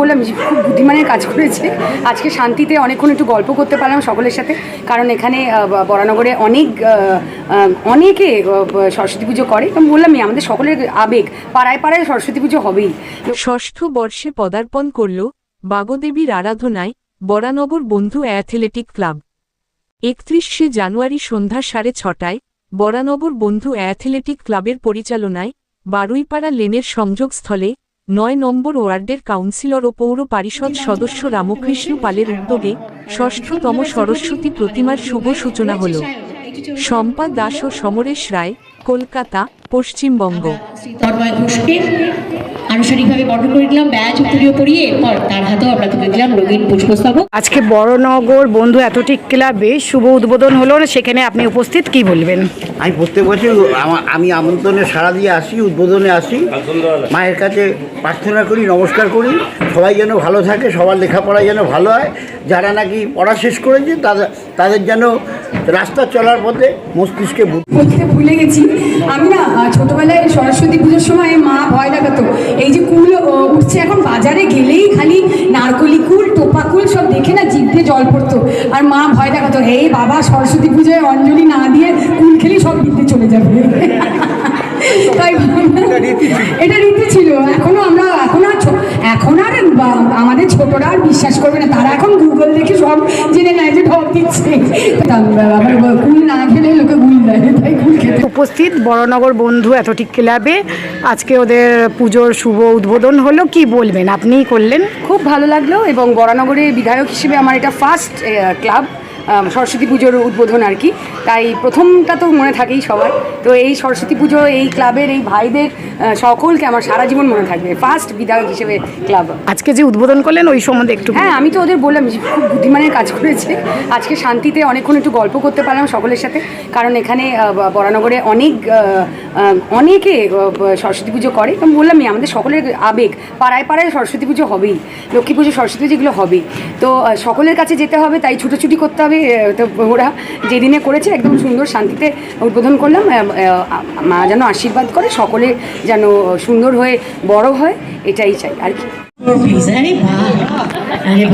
বললাম, যে খুব বুদ্ধিমানের কাজ করেছে। আজকে শান্তিতে অনেকক্ষণ একটু গল্প করতে পারলাম সকলের সাথে। কারণ এখানে বরানগরে অনেক অনেকে সরস্বতী পুজো করে। আমি বললামই আমাদের সকলের আবেগ। পাড়ায় পাড়ায় সরস্বতী পুজো হবেই। ষষ্ঠ বর্ষে পদার্পণ করল বাগদেবীর আরাধনায় বরানগর বন্ধু অ্যাথলেটিক ক্লাব। একত্রিশে জানুয়ারি সন্ধ্যা সাড়ে ছটায় বরানগর বন্ধু অ্যাথলেটিক ক্লাবের পরিচালনায় বারুইপাড়া লেনের সংযোগস্থলে নয় নম্বর ওয়ার্ডের কাউন্সিলর ও পৌর পরিষদ সদস্য রামকৃষ্ণ পালের উদ্যোগে ষষ্ঠতম সরস্বতী প্রতিমার শুভ সূচনা হল। শম্পা দাস ও সমরেশ রায়, কলকাতা, পশ্চিমবঙ্গ। আনুষ্ঠানিকভাবে বরণ করে দিলাম ব্যাজ উত্তরীয় পরিয়ে এরপর তার হাতেও আমরা তুলে দিলাম রঙিন পুষ্পস্তবক। আজকে বড়নগর বন্ধু অ্যাথলেটিক ক্লাবে শুভ উদ্বোধন হলো সেখানে আপনি উপস্থিত কি বলবেন? আমি প্রত্যেক বছর আমি আমন্ত্রণে সাড়া দিয়ে আসি উদ্বোধনে আসি। মায়ের কাছে প্রার্থনা করি নমস্কার করি সবাই যেন ভালো থাকে সবার লেখাপড়া যেন ভালো হয়। যারা নাকি পড়া শেষ করেছে তাদের তাদের যেন রাস্তা চলার পথে মস্তিষ্কে বলতে ভুলে গেছি। আমি না ছোটবেলায় সরস্বতী পুজোর সময় মা ভয় লাগাতো এই যে কুল উঠছে এখন বাজারে গেলেই খালি নারকলি কুল টোপা কুল সব দেখে না জিভে জল পড়তো। আর মা ভয় দেখাতো হে বাবা সরস্বতী পুজোয় অঞ্জলি না দিয়ে কুল খেলেই সব বিদ্যে চলে যাবে। তাই এটা রীতি ছিল। এখনও আমরা এখন আর এখন আর আমাদের ছোটরা আর বিশ্বাস করবে না। তারা এখন গুগল দেখে সব জেনে নেয়। ঢপ দিচ্ছে আবার কুল না খেলে লোকে গুল দেয় তাই কুল খেতে উপস্থিত বড়নগর বন্ধু অ্যাথলেটিক ক্লাবে। আজকে ওদের পুজোর শুভ উদ্বোধন হলো কি বলবেন? আপনিই করলেন। খুব ভালো লাগল এবং বড়নগরের বিধায়ক হিসেবে আমার এটা ফার্স্ট ক্লাব সরস্বতী পুজোর উদ্বোধন আর কি। তাই প্রথমটা তো মনে থাকেই সবার। তো এই সরস্বতী পুজো এই ক্লাবের এই ভাইদের সকলকে আমার সারা জীবন মনে থাকবে। ফার্স্ট বিধায়ক হিসেবে ক্লাব। আজকে যে উদ্বোধন করলেন ওই সম্বন্ধে একটু হ্যাঁ আমি তো ওদের বললাম যে খুব বুদ্ধিমানের কাজ করেছে। আজকে শান্তিতে অনেকক্ষণ একটু গল্প করতে পারলাম সকলের সাথে। কারণ এখানে বরানগরে অনেক অনেকে সরস্বতী পুজো করে। আমি বললামই আমাদের সকলের আবেগ পাড়ায় পাড়ায় সরস্বতী পুজো হবেই। লক্ষ্মী পুজো সরস্বতী পুজো এগুলো হবেই। তো সকলের কাছে যেতে হবে তাই ছুটোছুটি করতে হবে। তো ওরা যেদিনে করেছে একদম সুন্দর শান্তিতে উদ্বোধন করলাম মা যেন আশীর্বাদ করে, সকলে যেন সুন্দর হয়ে বড় হয়, এটাই চাই, আর কি। আরে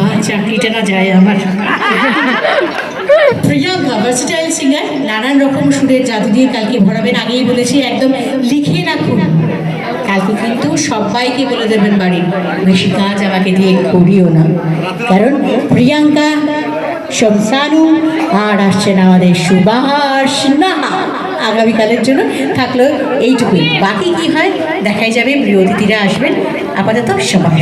ভার্সিটাইল সিঙ্গার নানান রকম সুরের জাদু দিয়ে কালকে ভরাবেন, আগেই বলেছি, একদম লিখে রাখুন। কালকে কিন্তু সবাইকে বলে দেবেন বাড়ির বেশি কাজ আমাকে দিয়ে করিও না। কারণ প্রিয়াঙ্কা শমসানু আর আসছেন আমাদের সুবাস না আগামীকালের জন্য থাকল এইটুকুই। বাকি কি হয়, দেখাই যাবে। প্রিয় অতিথিরা আসবেন। আপাতত সবাই